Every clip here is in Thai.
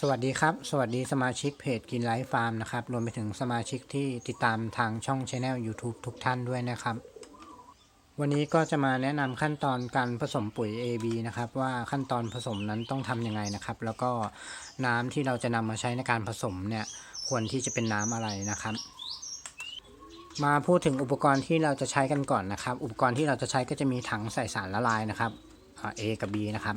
สวัสดีครับ สวัสดีสมาชิกเพจกินไลฟ์ฟาร์มนะครับ รวมไปถึงสมาชิกที่ติดตามทางช่องช anel YouTube ทุกท่านด้วยนะครับ วันนี้ก็จะมาแนะนำขั้นตอนการผสมปุ๋ย AB นะครับ ว่าขั้นตอนผสมนั้นต้องทำยังไงนะครับ แล้วก็น้ำที่เราจะนำมาใช้ในการผสมเนี่ยควรที่จะเป็นน้ำอะไรนะครับ มาพูดถึงอุปกรณ์ที่เราจะใช้กันก่อนนะครับ อุปกรณ์ที่เราจะใช้ก็จะมีถังใส่สารละลายนะครับ A กับ B นะครับ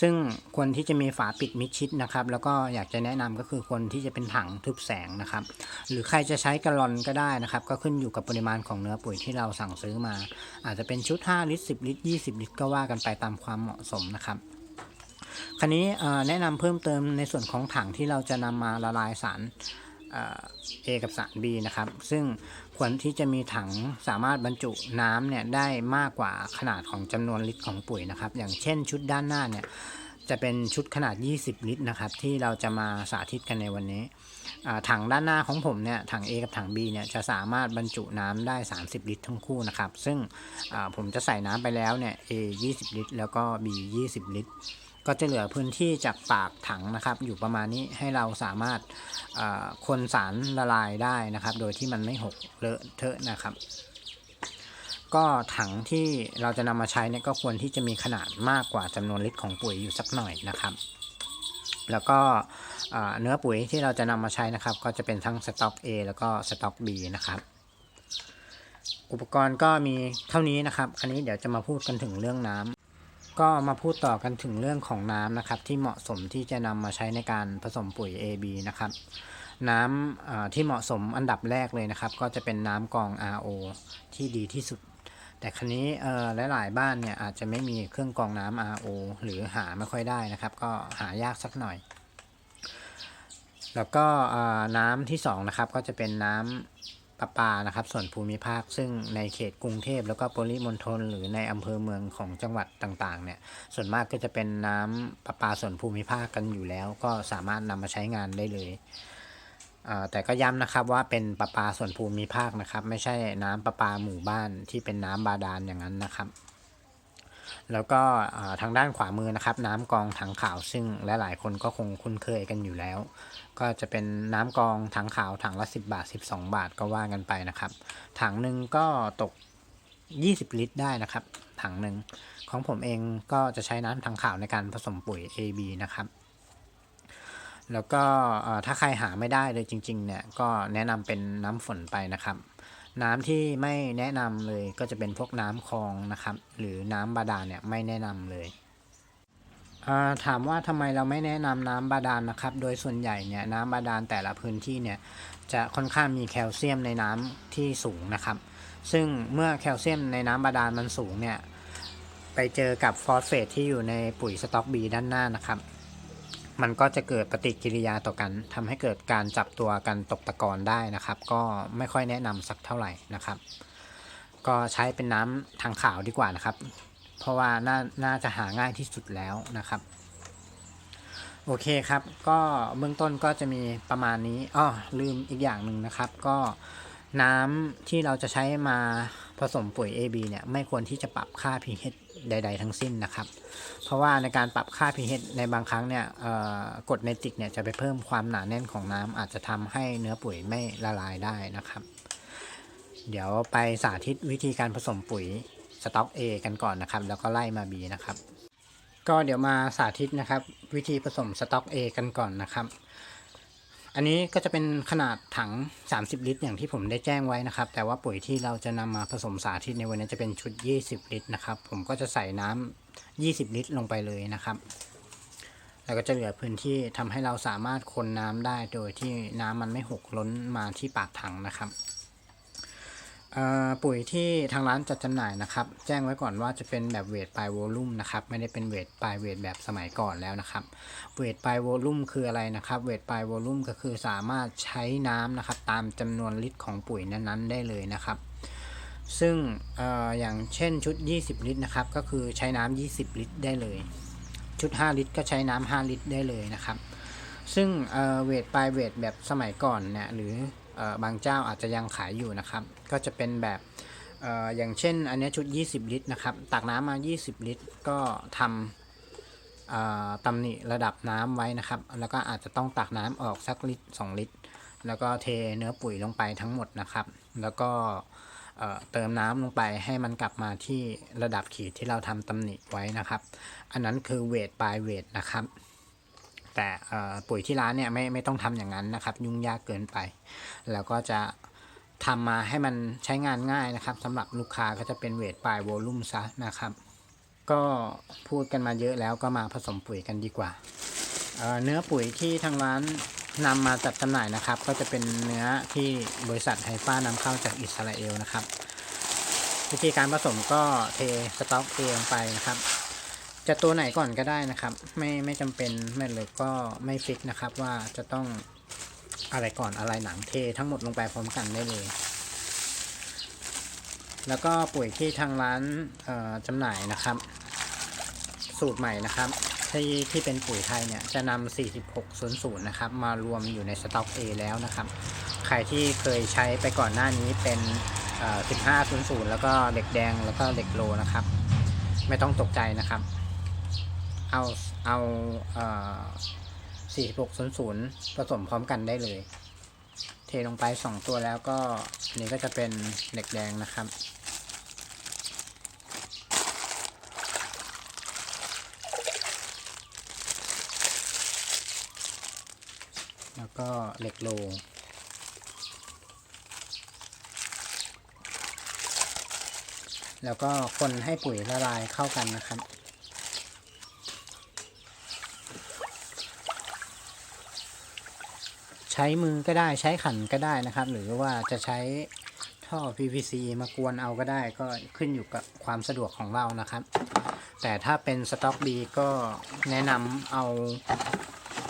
ซึ่งควรที่จะมีฝาปิดมิดชิดนะครับ แล้วก็อยากจะแนะนำก็คือควรที่จะเป็นถังทึบแสงนะครับ หรือใครจะใช้กะลอนก็ได้นะครับ ก็ขึ้นอยู่กับปริมาณของเนื้อปุ๋ยที่เราสั่งซื้อมา อาจจะเป็นชุด 5 ลิตร 10 ลิตร 20 ลิตร ก็ว่ากันไปตามความเหมาะสมนะครับคราวนี้แนะนำเพิ่มเติมในส่วนของถังที่เราจะนำมาละลายสาร A กับสาร B นะครับ ซึ่งควรที่จะมีถังสามารถบรรจุน้ำเนี่ยได้มากกว่าขนาดของจำนวนลิตรของปุ๋ยนะครับ อย่างเช่นชุดด้านหน้าเนี่ยจะเป็นชุดขนาด 20 ลิตรนะครับ ที่เราจะมาสาธิตกันในวันนี้ ถังด้านหน้าของผมเนี่ย ถัง A กับถัง B เนี่ยจะสามารถบรรจุน้ำได้ 30 ลิตรทั้งคู่นะครับ ซึ่งผมจะใส่น้ำไปแล้วเนี่ย A 20 ลิตร แล้วก็ B 20 ลิตร ก็จะเหลือพื้นที่จากปากถังนะครับ อยู่ประมาณนี้ให้เราสามารถคนสารละลายได้นะครับ โดยที่มันไม่หกเลอะเทอะนะครับ ก็ถังที่เราจะนำมาใช้เนี่ยก็ควรที่จะมีขนาดมากกว่าจำนวนลิตรของปุ๋ยอยู่สักหน่อยนะครับ แล้วก็เอ่อเนื้อปุ๋ยที่เราจะนำมาใช้นะครับ ก็จะเป็นทั้งสต็อก A แล้วก็สต็อก B นะครับอุปกรณ์ก็มีเท่านี้นะครับ อันนี้เดี๋ยวจะมาพูดกันถึงเรื่องน้ำ ก็มาพูดต่อกันถึงเรื่องของน้ำนะครับ ที่เหมาะสมที่จะนำมาใช้ในการผสมปุ๋ย AB นะครับ น้ำที่เหมาะสมอันดับแรกเลยนะครับ ก็จะเป็นน้ำกรอง RO ที่ดีที่สุด แต่ครั้นี้หลายๆบ้านเนี่ยอาจจะไม่มีเครื่องกรองน้ำ RO หรือหาไม่ค่อยได้นะครับ ก็หายากสักหน่อย แล้วก็น้ำที่สองนะครับก็จะเป็นน้ำ ประปานะครับ ส่วนภูมิภาค ซึ่งในเขตกรุงเทพแล้วก็ปริมณฑลหรือในอำเภอเมืองของจังหวัดต่างๆ เนี่ย ส่วนมากก็จะเป็นน้ำประปาส่วนภูมิภาคกันอยู่แล้ว ก็สามารถนำมาใช้งานได้เลยแต่ก็ย้ำนะครับว่าเป็นประปาส่วนภูมิภาคนะครับ ไม่ใช่น้ำประปาหมู่บ้านที่เป็นน้ำบาดาลอย่างนั้นนะครับ แล้วก็ทางด้านขวามือนะครับ น้ำกองถังขาวซึ่งหลายๆคนก็คงคุ้นเคยกันอยู่แล้ว ก็จะเป็นน้ำกองถังขาวถังละ 10 บาท 12 บาทก็ว่ากันไปนะครับ ถังหนึ่งก็ตก 20 ลิตรได้นะครับ ถังหนึ่งของผมเองก็จะใช้น้ำถังขาวในการผสมปุ๋ย AB นะครับแล้วก็ถ้าใครหาไม่ได้เลยจริงๆเนี่ยก็แนะนำเป็นน้ำฝนไปนะครับ น้ำที่ไม่แนะนำเลยก็จะเป็นพวกน้ำคลองนะครับ หรือน้ำบาดาลเนี่ยไม่แนะนำเลยถามว่าทำไมเราไม่แนะนำน้ำบาดาลนะครับ โดยส่วนใหญ่เนี่ยน้ำบาดาลแต่ละพื้นที่เนี่ยจะค่อนข้างมีแคลเซียมในน้ำที่สูงนะครับ ซึ่งเมื่อแคลเซียมในน้ำบาดาลมันสูงเนี่ยไปเจอกับฟอสเฟตที่อยู่ในปุ๋ยสต็อกบีด้านหน้านะครับ มันก็จะเกิดปฏิกิริยาต่อกันทำให้เกิดการจับตัวกันตกตะกอนได้นะครับ ก็ไม่ค่อยแนะนำสักเท่าไหร่นะครับ ก็ใช้เป็นน้ำทางขาวดีกว่านะครับ เพราะว่าน่าน่าจะหาง่ายที่สุดแล้วนะครับ โอเคครับ ก็เบื้องต้นก็จะมีประมาณนี้อ้อลืมอีกอย่างหนึ่งนะครับ ก็น้ำที่เราจะใช้มาผสมปุ๋ย AB เนี่ยไม่ควรที่จะปรับค่า pH ใด ๆ ทั้งสิ้นนะครับ เพราะว่าในการปรับค่า pH ในบางครั้งเนี่ยกรดไนติกเนี่ยจะไปเพิ่มความหนาแน่นของน้ำอาจจะทำให้เนื้อปุ๋ยไม่ละลายได้นะครับ เดี๋ยวไปสาธิตวิธีการผสมปุ๋ยสต็อก A กันก่อนนะครับ แล้วก็ไล่มา B นะครับ ก็เดี๋ยวมาสาธิตนะครับ วิธีผสมสต็อก A กันก่อนนะครับ อันนี้ก็จะเป็นขนาดถัง 30 ลิตร อย่างที่ผมได้แจ้งไว้นะครับ แต่ว่าปุ๋ยที่เราจะนำมาผสมสาธิตในวันนี้จะเป็นชุด 20 ลิตรนะครับ ผมก็จะใส่น้ำ20 ลิตร ลงไปเลยนะครับ แล้วก็จะเหลือพื้นที่ทำให้เราสามารถคนน้ำได้โดยที่น้ำมันไม่หกล้นมาที่ปากถังนะครับ ปุ๋ยที่ทางร้านจัดจำหน่ายนะครับ แจ้งไว้ก่อนว่าจะเป็นแบบเวทปลายโวลุ่มนะครับ ไม่ได้เป็นเวทปลายเวทแบบสมัยก่อนแล้วนะครับ เวทปลายโวลุ่มคืออะไรนะครับ เวทปลายโวลุ่มก็คือสามารถใช้น้ำนะครับ ตามจำนวนลิตรของปุ๋ยนั้นๆ ได้เลยนะครับ ซึ่งออย่างเช่นชุด 20 ลิตรนะครับ ก็คือใช้น้ำ20 ลิตรได้เลย ชุด 5 ลิตร ก็ใช้น้ำ5ลิตรได้เลยนะครับ ซึ่งเวทปลายเวทแบบสมัยก่อนเนี่ยหรือ บางเจ้าอาจจะยังขายอยู่นะครับ ก็จะเป็นแบบออย่างเช่น อันนี้ชุด 20 ลิตรนะครับ ตักน้ำมา 20 ลิตร ก็ทเอ่อตำหนิระดับน้ำไว้นะครับ แล้วก็อาจจะต้องตักน้ำออกสักลิตรสองลิตร แล้วก็เทเนื้อปุ๋ยลงไปทั้งหมดนะครับ แล้วก็เติมน้ำลงไปให้มันกลับมาที่ระดับขีดที่เราทำตำหนิไว้นะครับ อันนั้นคือเวท by เวทนะครับ แต่ปุ๋ยที่ร้านเนี่ยไม่ไม่ต้องทำอย่างนั้นนะครับ ยุ่งยากเกินไป แล้วก็จะทำมาให้มันใช้งานง่ายนะครับสำหรับลูกค้าก็จะเป็นเวท by โวลูมซะนะครับ ก็พูดกันมาเยอะแล้วก็มาผสมปุ๋ยกันดีกว่าเเนื้อปุ๋ยที่ทางร้านนำมาจัดจำหน่ายนะครับ ก็จะเป็นเนื้อที่บริษัทไฮฟ้านำเข้าจากอิสราเอลนะครับ วิธีการผสมก็เทสต็อกเองไปนะครับ จะตัวไหนก่อนก็ได้นะครับ ไม่ไม่จำเป็นไม่เลยก็ไม่ฟิกนะครับว่าจะต้องอะไรก่อนอะไรหลังเททั้งหมดลงไปพร้อมกันได้เลย แล้วก็ปุ๋ยที่ทางร้านจำหน่ายนะครับ สูตรใหม่นะครับที่ที่เป็นปุ๋ยไทยเนี่ยจะนำ4600นะครับ มารวมอยู่ในสต็อก A แล้วนะครับ ใครที่เคยใช้ไปก่อนหน้านี้เป็น1500 แล้วก็เหล็กแดงแล้วก็เหล็กโลนะครับ ไม่ต้องตกใจนะครับ เอาเอาเอ่อ4600ผสมพร้อมกันได้เลย เทลงไป2ตัวแล้วก็นนี้ก็จะเป็นเหล็กแดงนะครับแล้วก็เหล็กโล แล้วก็คนให้ปุ๋ยละลายเข้ากันนะครับ ใช้มือก็ได้ใช้ขันก็ได้นะครับ หรือว่าจะใช้ท่อ PVC มากวนเอาก็ได้ก็ขึ้นอยู่กับความสะดวกของเรานะครับ แต่ถ้าเป็นสต็อกดีก็แนะนำเอา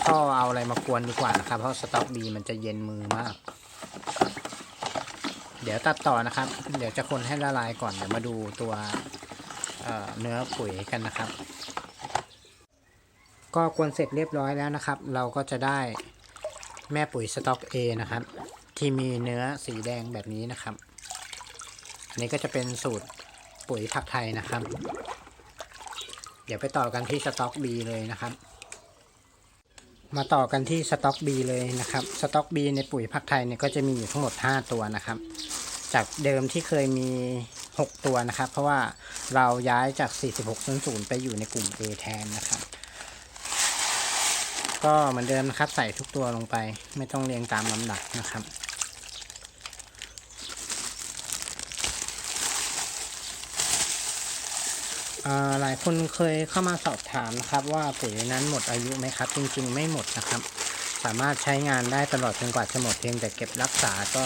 ท่อเอาอะไรมากวนดีกว่านะครับ เพราะสต็อกดีมันจะเย็นมือมาก เดี๋ยวตัดต่อนะครับ เดี๋ยวจะคนให้ละลายก่อนเดี๋ยวมาดูตัวเเนื้อปุ๋ยกันนะครับ ก็กวนเสร็จเรียบร้อยแล้วนะครับ เราก็จะได้ แม่ปุ๋ยสต็อก A นะครับ ที่มีเนื้อสีแดงแบบนี้นะครับ อันนี้ก็จะเป็นสูตรปุ๋ยผักไทยนะครับ เดี๋ยวไปต่อกันที่สต็อก B เลยนะครับ มาต่อกันที่สต็อก B เลยนะครับ สต็อก B ในปุ๋ยผักไทยเนี่ยก็จะมีอยู่ทั้งหมด 5 ตัวนะครับ จากเดิมที่เคยมี 6 ตัวนะครับ เพราะว่าเราย้ายจาก 4600 ไปอยู่ในกลุ่ม A แทนนะครับ ก็เหมือนเดิมนะครับ ใส่ทุกตัวลงไป ไม่ต้องเรียงตามลำดับนะครับหลายคนเคยเข้ามาสอบถามนะครับ ว่าปุ๋ยนั้นหมดอายุไหมครับ จริง ๆ ไม่หมดนะครับ สามารถใช้งานได้ตลอดจนกว่าจะหมดเพียงแต่เก็บรักษาก็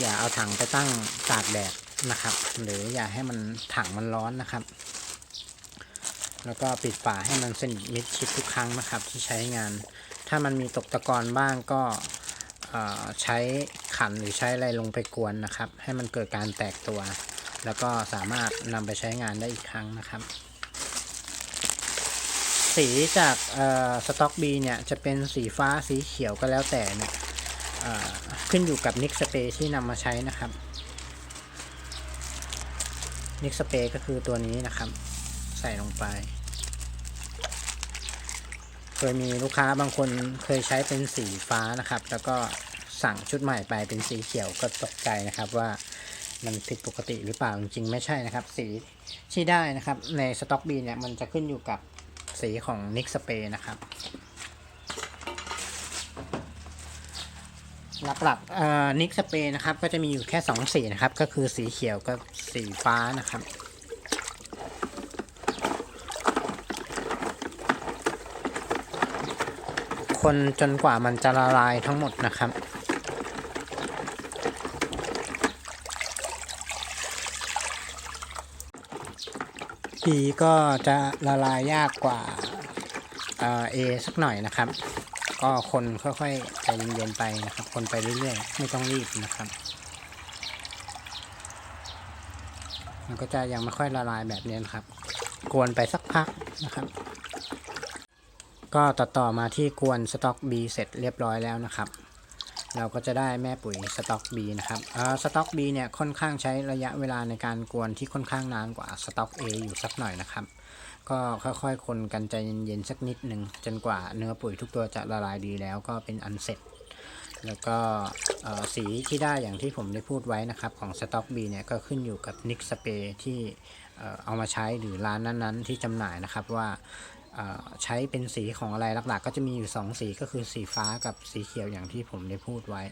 อย่าเอาถังไปตั้งตากแดดนะครับ หรืออย่าให้มันถังมันร้อนนะครับ แล้วก็ปิดฝาให้มันสนิทมิดชิดทุกครั้งนะครับที่ใช้งาน ถ้ามันมีตกตะกอนบ้างก็ใช้ขันหรือใช้อะไรลงไปกวนนะครับ ให้มันเกิดการแตกตัว แล้วก็สามารถนำไปใช้งานได้อีกครั้งนะครับ สีจากสต็อกบีเนี่ยจะเป็นสีฟ้าสีเขียวก็แล้วแต่เนี่ยขึ้นอยู่กับนิกสเปรย์ที่นำมาใช้นะครับนิกสเปรย์ก็คือตัวนี้นะครับ ใส่ลงไป เคยมีลูกค้าบางคนเคยใช้เป็นสีฟ้านะครับ แล้วก็สั่งชุดใหม่ไปเป็นสีเขียวก็ตกใจนะครับว่ามันผิดปกติหรือเปล่าจริงๆไม่ใช่นะครับ สีที่ได้นะครับ ในสต็อกบีเนี่ยมันจะขึ้นอยู่กับสีของนิกสเปย์นะครับหลักๆนิกสเปย์นะครับ ก็จะมีอยู่แค่สองสีนะครับ ก็คือสีเขียวกับสีฟ้านะครับ คนจนกว่ามันจะละลายทั้งหมดนะครับปีก็จะละลายยากกว่าเอ่อ A สักหน่อยนะครับ ก็คนค่อยๆใจเย็นๆไปนะครับ คนไปเรื่อยๆ ไม่ต้องรีบนะครับ มันก็จะยังไม่ค่อยละลายแบบนี้นะครับ กวนไปสักพักนะครับ ก็ต่อต่อมาที่กวนสต็อก B เสร็จเรียบร้อยแล้วนะครับ เราก็จะได้แม่ปุ๋ยสต็อก B นะครับเออสต็อก B เนี่ยค่อนข้างใช้ระยะเวลาในการกวนที่ค่อนข้างนานกว่าสต็อก A อยู่สักหน่อยนะครับ ก็ค่อยๆ คนกันใจเย็นๆสักนิดหนึ่งจนกว่าเนื้อปุ๋ยทุกตัวจะละลายดีแล้วก็เป็นอันเสร็จ แล้วก็สีที่ได้อย่างที่ผมได้พูดไว้นะครับของสต็อกบีเนี่ยก็ขึ้นอยู่กับนิกสเปรย์ที่เอามาใช้หรือร้านนั้นๆ ที่จำหน่ายนะครับว่า ใช้เป็นสีของอะไรหลักๆ ก็จะมีอยู่ 2 สีก็คือสีฟ้ากับสีเขียวอย่างที่ผมได้พูดไว้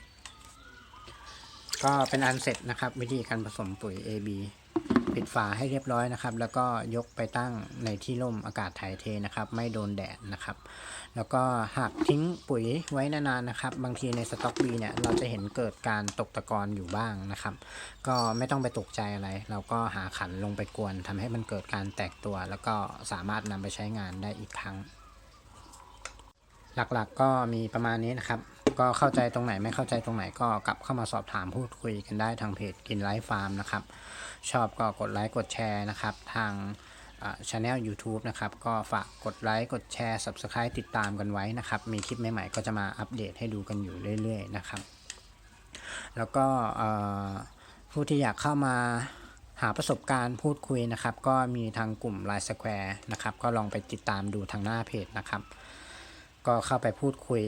ก็เป็นอันเสร็จนะครับ วิธีการผสมปุ๋ย AB ปิดฝาให้เรียบร้อยนะครับ แล้วก็ยกไปตั้งในที่ร่มอากาศถ่ายเทนะครับ ไม่โดนแดดนะครับ แล้วก็หากทิ้งปุ๋ยไว้นานๆนะครับ บางทีในสต็อกบีเนี่ยเราจะเห็นเกิดการตกตะกอนอยู่บ้างนะครับ ก็ไม่ต้องไปตกใจอะไร เราก็หาขันลงไปกวนทำให้มันเกิดการแตกตัว แล้วก็สามารถนำไปใช้งานได้อีกครั้ง หลักๆก็มีประมาณนี้นะครับก็เข้าใจตรงไหนไม่เข้าใจตรงไหนก็กลับเข้ามาสอบถามพูดคุยกันได้ทางเพจกินไลฟ์ฟาร์มนะครับ ชอบก็กดไลค์กดแชร์นะครับ ทางช anel YouTube นะครับ ก็ฝากกดไลค์กดแชร์ Subscribe ติดตามกันไว้นะครับ มีคลิปใหม่ๆ ก็จะมาอัปเดตให้ดูกันอยู่เรื่อยๆนะครับ แล้วก็ผู้ที่อยากเข้ามาหาประสบการณ์พูดคุยนะครับ ก็มีทางกลุ่ม Line Square นะครับ ก็ลองไปติดตามดูทางหน้าเพจนะครับ ก็เข้าไปพูดคุย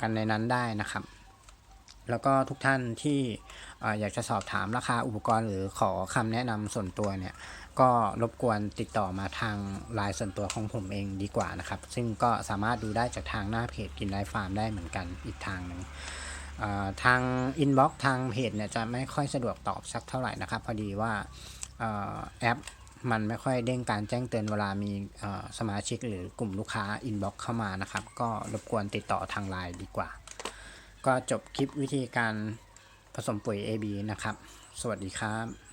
กันในนั้นได้นะครับ แล้วก็ทุกท่านที่ออยากจะสอบถามราคาอุปกรณ์หรือขอคำแนะนำส่วนตัวเนี่ย ก็รบกวนติดต่อมาทางไลน์ส่วนตัวของผมเองดีกว่านะครับ ซึ่งก็สามารถดูได้จากทางหน้าเพจกินไลฟ์ฟาร์มได้เหมือนกันอีกทางหนึ่งทางอินบ็อกซ์ทางเพจเนี่ยจะไม่ค่อยสะดวกตอบสักเท่าไหร่นะครับ พอดีว่าอแอปมันไม่ค่อยเด้งการแจ้งเตือนเวลามีสมาชิกหรือกลุ่มลูกค้าอินบ็อกเข้ามานะครับ ก็รบกวนติดต่อทางไลน์ดีกว่า ก็จบคลิปวิธีการผสมปุ๋ย AB นะครับ สวัสดีครับ